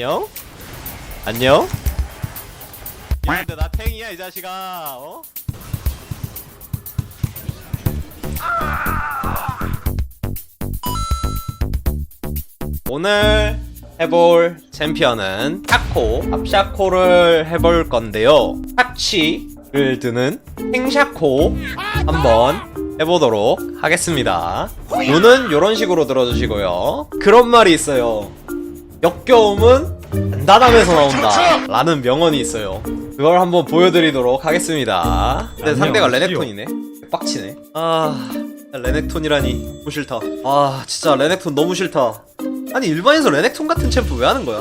안녕? 안녕? 근데 나 탱이야 이 자식아 어? 오늘 해볼 챔피언은 샤코 앞샤코를 해볼 건데요 파치를 드는 행샤코 한번 해보도록 하겠습니다 문은 이런 식으로 들어주시고요 그런 말이 있어요 역겨움은 단단함에서 나온다 라는 명언이 있어요. 그걸 한번 보여드리도록 하겠습니다. 근데 상대가 레넥톤이네. 빡치네. 아 레넥톤이라니. 너무 싫다. 아 진짜 레넥톤 너무 싫다. 아니 일반에서 레넥톤 같은 챔프 왜 하는 거야?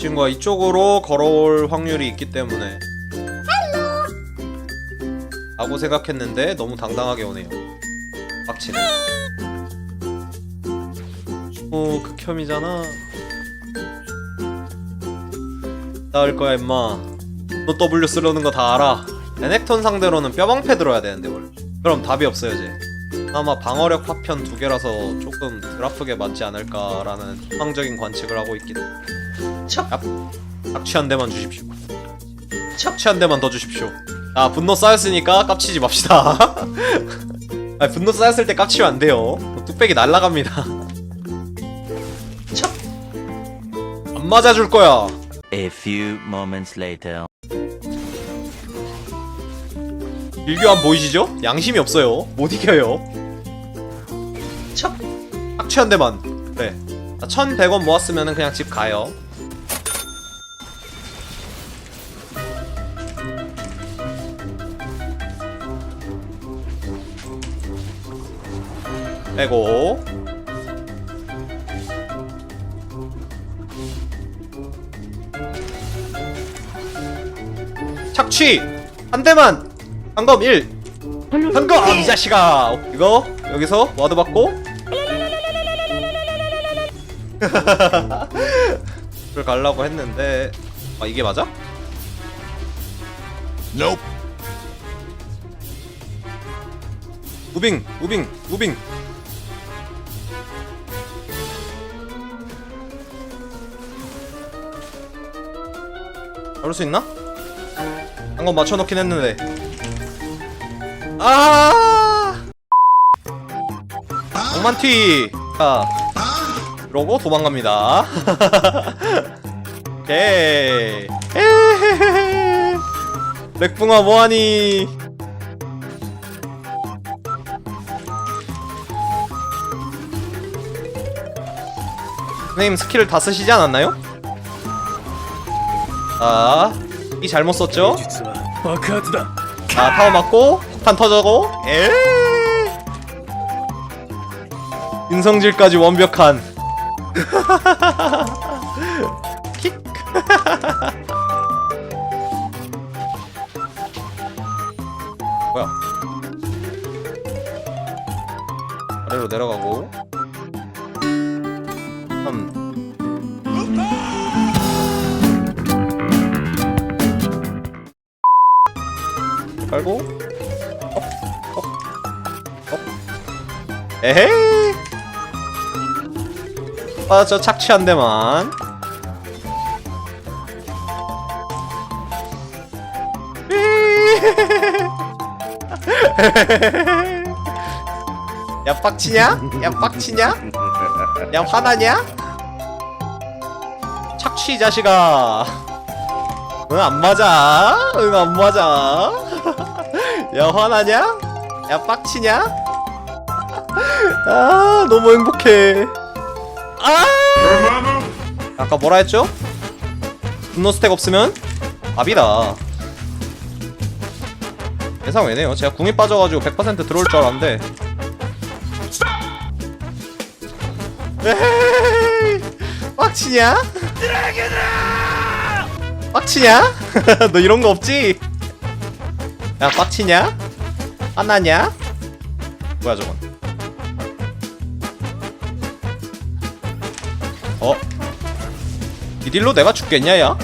친구가 이쪽으로 걸어올 확률이 있기 때문에. 라고 생각했는데 너무 당당하게 오네요. 빡치네 오 극혐이잖아. 나을 거야 임마. 너 W 쓰려는 거 다 알아. 레넥톤 상대로는 뼈방패 들어야 되는데 원래 그럼 답이 없어요 쟤 아마 방어력 파편 두 개라서 조금 덜 아프게 맞지 않을까라는 희망적인 관측을 하고 있긴 해. 찹! 착취 한 대만 주십시오. 착취 한 대만 더 주십시오. 아 분노 쌓였으니까 깝치지 맙시다. 아 분노 쌓였을 때 깝치면 안 돼요. 뚝배기 날라갑니다 맞아줄 거야 A few moments later. 일교안 보이시죠? 양심이 없어요. 못 이겨요. 참. 악취 한 대만. 그래. 나 1100원 모았으면 그냥 집 가요. 빼고 착취! 한 대만! 방검 1! 방검! 아, 이 자식아! 이거 여기서 와드 받고 를 가려고 했는데 아 이게 맞아? Nope. 무빙! 무빙! 무빙! 잡을 수 있나? 방금 맞춰놓긴 했는데 아 장만튀 자 이러고 도망갑니다 오케이. 맥붕아 뭐하니 선생님 스킬을 다 쓰시지 않았나요? 아, 이 잘못 썼죠? 아크아트다. 아 그 타워 아, 맞고 탄 터져고. 에? 인성질까지 완벽한. 킥. 뭐야? 아래로 내려가고. 깔고 어? 어? 어? 에헤이 아저 착취 한 대만 야 빡치냐? 야 빡치냐? 야 화나냐? 착취 이 자식아 응 안 맞아 응 안 맞아 야 화나냐? 야 빡치냐? 아 너무 행복해 아 아까 뭐라 했죠? 분노 스택 없으면 밥이다 예상 왜네요 제가 궁이 빠져가지고 100% 들어올 줄 알았는데 빡치냐? 빡치냐? 너 이런 거 없지? 야 빡치냐? 안 나냐? 뭐야 저건 어? 이딜로 내가 죽겠냐 야?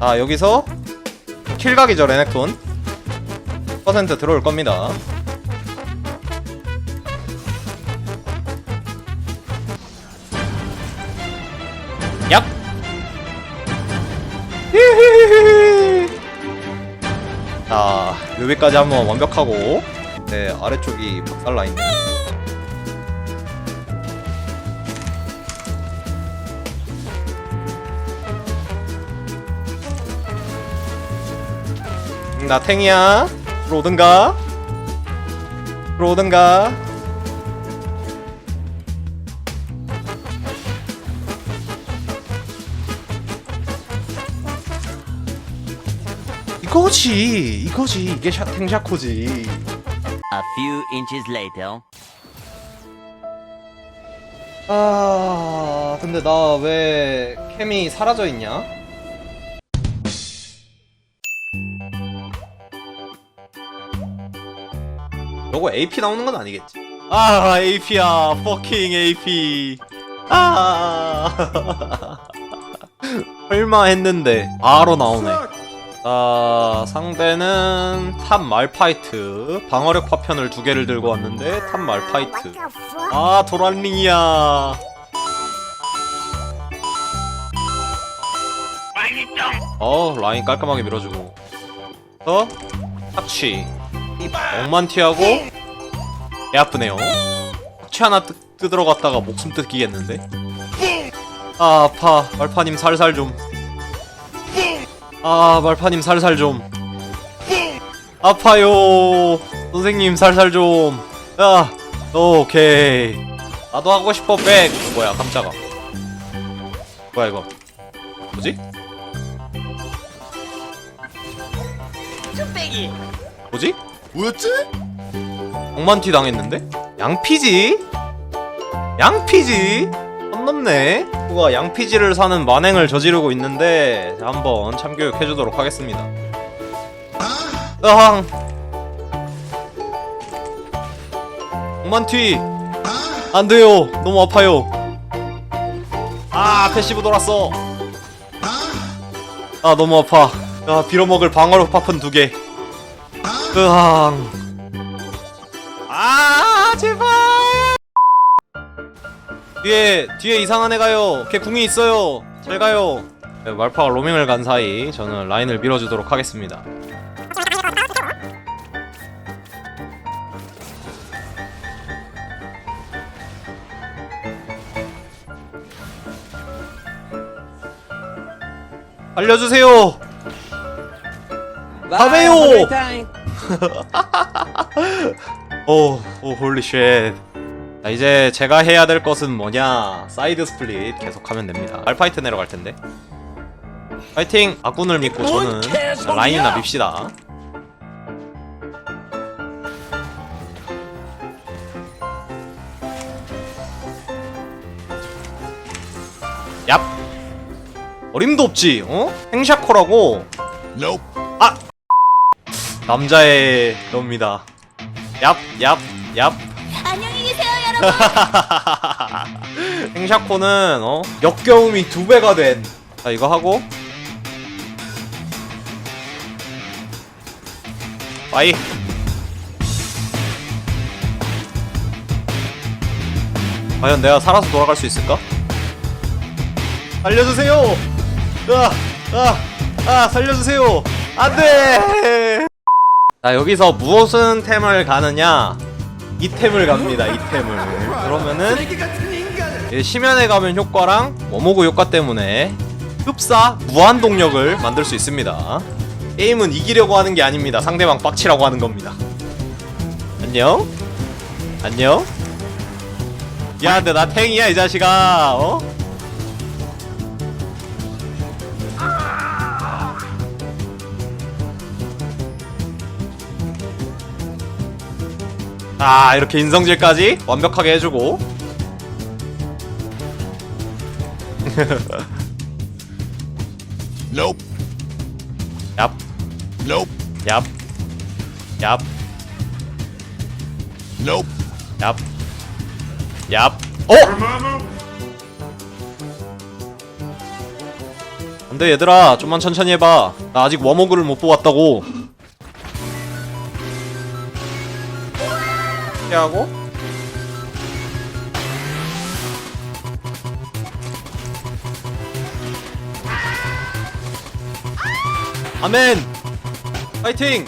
아 여기서 킬 가기죠 레넥톤 퍼센트 들어올 겁니다 얍! 자 여기까지 한번 완벽하고 네 아래쪽이 박살라인데 음, 나 탱이야? 로든가? 로든가? 이거지 이거지. 이게 샤, 탱샤코지. A few inches later. 아 근데 나 왜 캠이 사라져 있냐? 요거 AP 나오는 건 아니겠지? 아 AP야. Fucking AP 아. 설마 했는데 바로 나오네 아 상대는 탑 말파이트. 방어력 파편을 두 개를 들고 왔는데 탑 말파이트. 아 도란링이야. 어 라인 깔끔하게 밀어주고. 더 착취. 억만 티하고? 애 아프네요. 착취 하나 뜯, 뜯으러 갔다가 목숨 뜯기겠는데? 아 아파. 말파님 살살 좀 아 말파님 살살 좀 아파요 선생님 살살 좀야 오케이 나도 하고 싶어 백 뭐야 깜짝아 뭐야 이거 뭐지? 뭐지? 뭐였지? 억만티 당했는데? 양피지? 양피지? 선 넘네 누가 양피지를 사는 만행을 저지르고 있는데 한번 참교육 해주도록 하겠습니다. 으항 억만티 안돼요. 너무 아파요. 아 패시브 돌았어. 아 너무 아파. 아 빌어먹을 방어력 파편 두개. 으항 아 제발 뒤에 뒤에 이상한 애 가요. 걔 궁이 있어요. 잘 가요. 네, 말파가 로밍을 간 사이 저는 라인을 밀어주도록 하겠습니다. 알려주세요. 다메요. 오, 오, 홀리 쉣. 자, 이제 제가 해야 될 것은 뭐냐? 사이드 스플릿 계속하면 됩니다. 알파이트 내려갈 텐데. 파이팅! 아군을 믿고 저는 라인이나 밉시다. 얍! 어림도 없지, 어? 행샤코라고 Nope. 남자의 놉니다. 얍, 얍, 얍. 안녕히. 행샤코는 어 역겨움이 두 배가 된. 자 이거 하고. 빠이. 과연 내가 살아서 돌아갈 수 있을까? 살려주세요. 아, 아, 아, 살려주세요. 안 돼. 자 여기서 무엇은 템을 가느냐? 이 템을 갑니다. 이 템을. 그러면은 이 심연에 가면 효과랑 워모그 효과 때문에 흡사 무한 동력을 만들 수 있습니다. 게임은 이기려고 하는 게 아닙니다. 상대방 빡치라고 하는 겁니다. 안녕? 안녕? 야, 근데 나 탱이야 이 자식아. 어? 아, 이렇게 인성질까지 완벽하게 해주고 Nope. 얍, Nope. 얍, 얍, Nope. 얍, 얍. 어? 안돼 얘들아 좀만 천천히 해봐 나 아직 워머그를 못 뽑았다고 하고 아멘! 파이팅!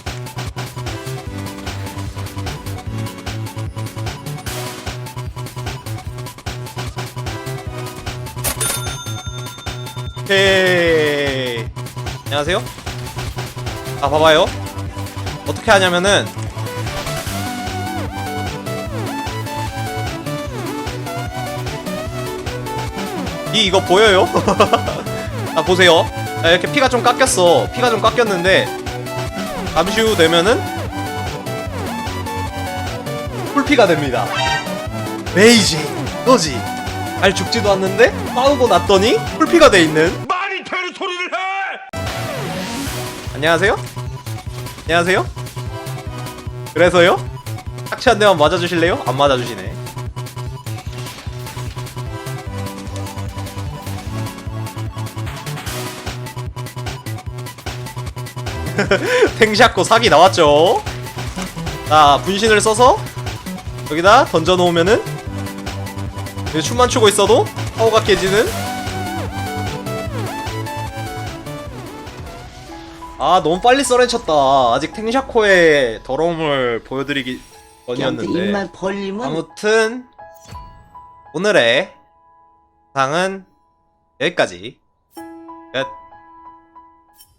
오케이 안녕하세요 아 봐봐요 어떻게 하냐면은 이 이거 보여요? 아 보세요. 아, 이렇게 피가 좀 깎였어. 피가 좀 깎였는데 잠시 후 되면은 풀피가 됩니다. 메이지 너지. 알 죽지도 않는데 싸우고 났더니 풀피가 돼 있는 말이 되는 소리를 해! 안녕하세요? 안녕하세요? 그래서요? 착취 한 대만 맞아주실래요? 안 맞아주시네. 탱샷고 사기 나왔죠? 자, 분신을 써서 여기다 던져놓으면은 춤만 추고 있어도 파워가 깨지는. 아 너무 빨리 썰어쳤다. 아직 탱샤코의 더러움을 보여드리기 전이었는데. 아무튼 오늘의 상은 여기까지. 끝